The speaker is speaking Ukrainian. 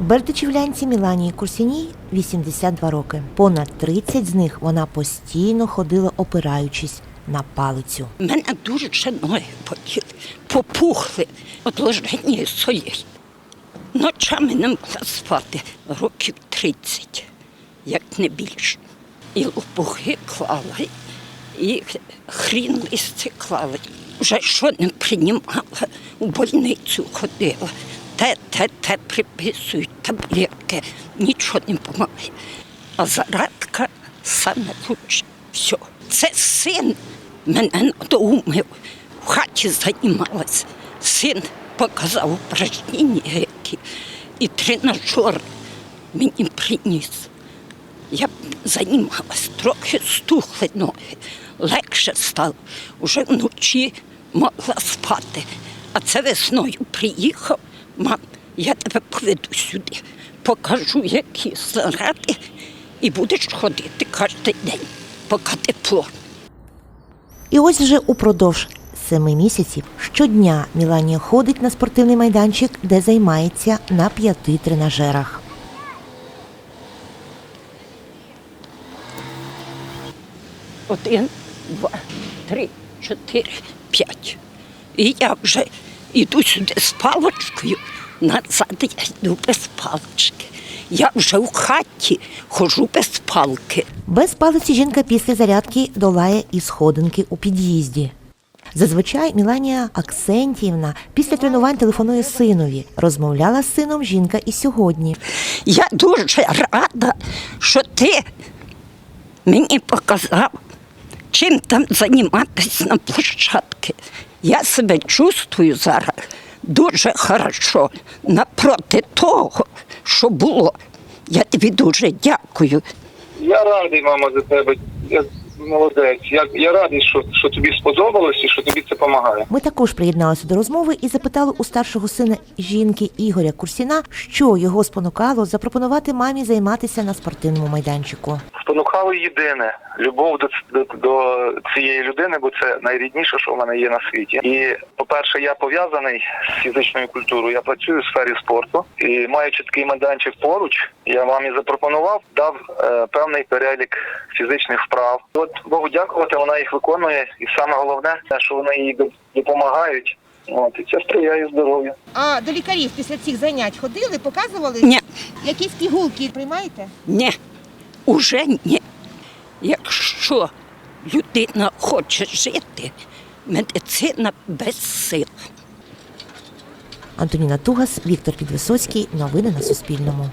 Бердичівлянці Міланії Курсіній 82 роки. Понад 30 з них вона постійно ходила опираючись на палицю. Мене дуже ноги потіли, попухли від ложення солей. Ночами не могла спати років 30, як не більше. І лопухи клала, і хрін листи клала. Вже що не приймала, у больницю ходила. Те, те, те приписують, таблетки, нічого не допомагає. А зарадка саме лучше. Все. Це син мене надоумив. В хаті займалась. Син показав упражнення які. І тренажер мені приніс. Я займалась, трохи стухли ноги, легше стало. Уже вночі могла спати. А це весною приїхав, мам, я тебе поведу сюди, покажу, які заради, і будеш ходити кожен день, поки тепло. І ось вже упродовж семи місяців щодня Міланія ходить на спортивний майданчик, де займається на п'яти тренажерах. Один, два, три, чотири, п'ять. І я вже йду сюди з паличкою, назад я йду без палички. Я вже в хаті хожу без палки. Без палиці жінка після зарядки долає і сходинки у під'їзді. Зазвичай Міланія Аксентіївна після тренувань телефонує синові. Розмовляла з сином жінка і сьогодні. Я дуже рада, що ти мені показав, чим там займатися на площадці. Я себе чувствую зараз дуже хорошо напроти того, що було. Я тобі дуже дякую. Я радий, мама, за тебе. Я молодець. Я, я радий, що, що тобі сподобалось і що тобі це допомагає. Ми також приєдналися до розмови і запитали у старшого сина жінки Ігоря Курсіна, що його спонукало запропонувати мамі займатися на спортивному майданчику. Спонукало єдине любов до, до, до цієї людини, бо це найрідніше, що в мене є на світі. І по-перше, я пов'язаний з фізичною культурою. Я працюю в сфері спорту і маючи такий майданчик поруч, я мамі запропонував, дав е, певний перелік фізичних вправ. От Богу дякувати, вона їх виконує, і саме головне, що вони їй доп- допомагають. От і це сприяє здоров'ю. А до лікарів після цих занять ходили, показували? Ні, Якісь пігулки приймаєте? ні, уже ні. Якщо людина хоче жити, медицина без сил. Антоніна Тугас, Віктор Підвисоцький. Новини на Суспільному.